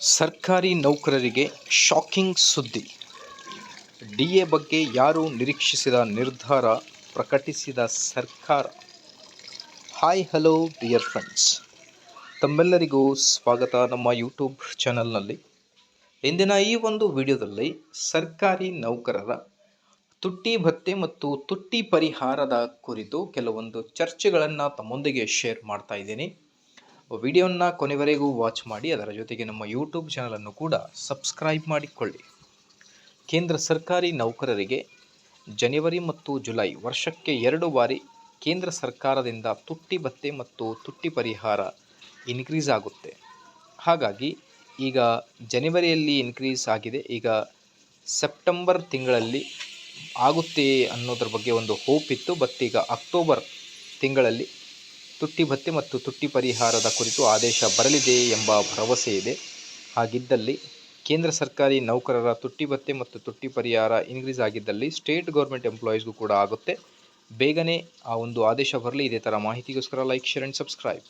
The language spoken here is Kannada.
ಸರ್ಕಾರಿ ನೌಕರರಿಗೆ ಶಾಕಿಂಗ್ ಸುದ್ದಿ. ಡಿ ಎ ಬಗ್ಗೆ ಯಾರೂ ನಿರೀಕ್ಷಿಸಿದ ನಿರ್ಧಾರ ಪ್ರಕಟಿಸಿದ ಸರ್ಕಾರ? Hi, hello, dear friends. ತಮ್ಮೆಲ್ಲರಿಗೂ ಸ್ವಾಗತ ನಮ್ಮ ಯೂಟ್ಯೂಬ್ ಚಾನಲ್ನಲ್ಲಿ. ಇಂದಿನ ಈ ಒಂದು ವಿಡಿಯೋದಲ್ಲಿ ಸರ್ಕಾರಿ ನೌಕರರ ತುಟ್ಟಿ ಭತ್ತೆ ಮತ್ತು ತುಟ್ಟಿ ಪರಿಹಾರದ ಕುರಿತು ಕೆಲವೊಂದು ಚರ್ಚೆಗಳನ್ನು ತಮ್ಮೊಂದಿಗೆ ಶೇರ್ ಮಾಡ್ತಾ ಇದ್ದೀನಿ. ವಿಡಿಯೋನ ಕೊನೆವರೆಗೂ ವಾಚ್ ಮಾಡಿ, ಅದರ ಜೊತೆಗೆ ನಮ್ಮ ಯೂಟ್ಯೂಬ್ ಚಾನಲನ್ನು ಕೂಡ ಸಬ್ಸ್ಕ್ರೈಬ್ ಮಾಡಿಕೊಳ್ಳಿ. ಕೇಂದ್ರ ಸರ್ಕಾರಿ ನೌಕರರಿಗೆ ಜನವರಿ ಮತ್ತು ಜುಲೈ ವರ್ಷಕ್ಕೆ ಎರಡು ಬಾರಿ ಕೇಂದ್ರ ಸರ್ಕಾರದಿಂದ ತುಟ್ಟಿ ಭತ್ತೆ ಮತ್ತು ತುಟ್ಟಿ ಪರಿಹಾರ ಇನ್ಕ್ರೀಸ್ ಆಗುತ್ತೆ. ಹಾಗಾಗಿ ಈಗ ಜನವರಿಯಲ್ಲಿ ಇನ್ಕ್ರೀಸ್ ಆಗಿದೆ. ಈಗ ಸೆಪ್ಟೆಂಬರ್ ತಿಂಗಳಲ್ಲಿ ಆಗುತ್ತೆ ಅನ್ನೋದ್ರ ಬಗ್ಗೆ ಒಂದು ಹೋಪ್ ಇತ್ತು. ಬಟ್ ಈಗ ಅಕ್ಟೋಬರ್ ತಿಂಗಳಲ್ಲಿ ತುಟ್ಟಿ ಭತ್ತೆ ಮತ್ತು ತುಟ್ಟಿ ಪರಿಹಾರದ ಕುರಿತು ಆದೇಶ ಬರಲಿದೆ ಎಂಬ ಭರವಸೆ ಇದೆ. ಹಾಗಿದ್ದಲ್ಲಿ ಕೇಂದ್ರ ಸರ್ಕಾರಿ ನೌಕರರ ತುಟ್ಟಿ ಭತ್ತೆ ಮತ್ತು ತುಟ್ಟಿ ಪರಿಹಾರ ಇನ್ಕ್ರೀಸ್ ಆಗಿದ್ದಲ್ಲಿ ಸ್ಟೇಟ್ ಗೌರ್ಮೆಂಟ್ ಎಂಪ್ಲಾಯೀಸ್ಗೂ ಕೂಡ ಆಗುತ್ತೆ. ಬೇಗನೆ ಆ ಒಂದು ಆದೇಶ ಬರಲಿ. ಇದೇ ಥರ ಮಾಹಿತಿಗೋಸ್ಕರ ಲೈಕ್ ಶೇರ್ ಆ್ಯಂಡ್ ಸಬ್ಸ್ಕ್ರೈಬ್